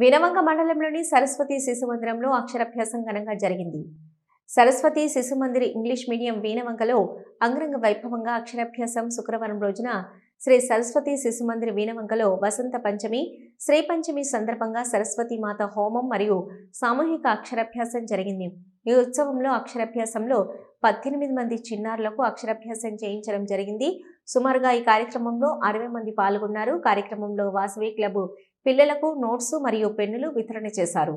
వీనవంక మండలంలోని సరస్వతి శిశు మందిరంలో అక్షరాభ్యాసం ఘనంగా జరిగింది. సరస్వతి శిశు మందిర్ ఇంగ్లీష్ మీడియం వీనవంకలో అంగరంగ వైభవంగా అక్షరాభ్యాసం శుక్రవారం రోజున శ్రీ సరస్వతి శిశు మందిర్ వీనవంకలో వసంత పంచమి శ్రీ పంచమి సందర్భంగా సరస్వతి మాత హోమం మరియు సామూహిక అక్షరాభ్యాసం జరిగింది. ఈ ఉత్సవంలో అక్షరాభ్యాసంలో పద్దెనిమిది మంది చిన్నారులకు అక్షరాభ్యాసం చేయించడం జరిగింది. సుమారుగా ఈ కార్యక్రమంలో అరవై మంది పాల్గొన్నారు. కార్యక్రమంలో వాసవి క్లబ్ పిల్లలకు నోట్స్ మరియు పెన్నులు వితరణ చేశారు.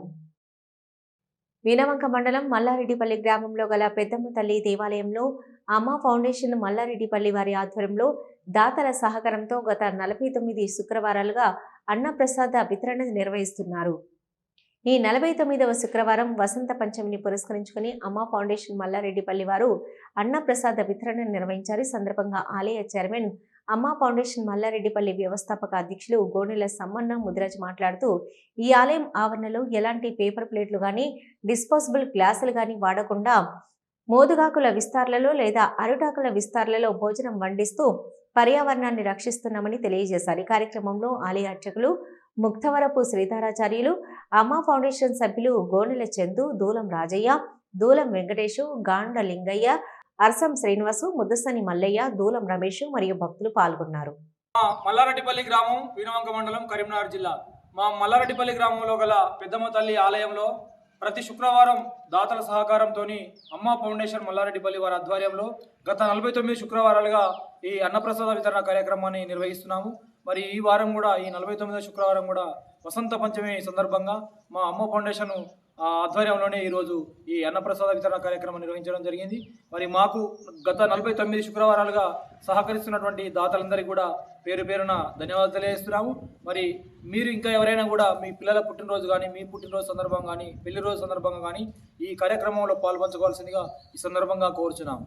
వీణవంక మండలం మల్లారెడ్డిపల్లి గ్రామంలో గల పెద్దమ్మ తల్లి దేవాలయంలో అమ్మ ఫౌండేషన్ మల్లారెడ్డిపల్లి వారి ఆధ్వర్యంలో దాతల సహకారంతో గత నలభై తొమ్మిది శుక్రవారాలుగా అన్నప్రసాద వితరణ నిర్వహిస్తున్నారు. ఈ నలభై తొమ్మిదవ శుక్రవారం వసంత పంచమిని పురస్కరించుకుని అమ్మ ఫౌండేషన్ మల్లారెడ్డిపల్లి వారు అన్నప్రసాద వితరణ నిర్వహించారు. సందర్భంగా ఆలయ చైర్మన్ అమ్మా ఫౌండేషన్ మల్లారెడ్డిపల్లి వ్యవస్థాపక అధ్యక్షులు గోనెల సమ్మన్న ముదిరాజ్ మాట్లాడుతూ ఈ ఆలయం ఆవరణలో ఎలాంటి పేపర్ ప్లేట్లు కానీ డిస్పోజబుల్ గ్లాసులు కానీ వాడకుండా మోదుగాకుల విస్తార్లలో లేదా అరుటాకుల విస్తార్లలో భోజనం వండిస్తూ పర్యావరణాన్ని రక్షిస్తున్నామని తెలియజేశారు. ఈ కార్యక్రమంలో ఆలయ అర్చకులు ముక్తవరపు శ్రీధారాచార్యులు అమ్మ ఫౌండేషన్ సభ్యులు గోనెల చందు దూలం రాజయ్య దూలం వెంకటేశు గాండ లింగయ్య అర్సం శ్రీనివాసు ముద్దసని మల్లయ్య దూలం రమేష్ మరియు భక్తులు పాల్గొన్నారు. మా మల్లారెడ్డిపల్లి గ్రామం వీనవంక మండలం కరీంనగర్ జిల్లా. మా మల్లారెడ్డిపల్లి గ్రామంలో గల పెద్దమ్మ తల్లి ఆలయంలో ప్రతి శుక్రవారం దాతల సహకారంతో అమ్మ ఫౌండేషన్ మల్లారెడ్డిపల్లి వారి ఆధ్వర్యంలో గత నలభై తొమ్మిది శుక్రవారాలుగా ఈ అన్నప్రసాద వితరణ కార్యక్రమాన్ని నిర్వహిస్తున్నాము. మరి ఈ వారం కూడా ఈ నలభై తొమ్మిదో శుక్రవారం కూడా వసంత పంచమి సందర్భంగా మా అమ్మ ఫౌండేషన్ ఆధ్వర్యంలోనే ఈరోజు ఈ అన్నప్రసాద వితరణ కార్యక్రమం నిర్వహించడం జరిగింది. మరి మాకు గత నలభై తొమ్మిది శుక్రవారాలుగా సహకరిస్తున్నటువంటి దాతలందరికీ కూడా పేరు పేరున ధన్యవాదాలు తెలియజేస్తున్నాము. మరి మీరు ఇంకా ఎవరైనా కూడా మీ పిల్లల పుట్టినరోజు కానీ మీ పుట్టినరోజు సందర్భంగా కానీ పెళ్ళి రోజు సందర్భంగా కానీ ఈ కార్యక్రమంలో పాల్పంచుకోవాల్సిందిగా ఈ సందర్భంగా కోరుచున్నాము.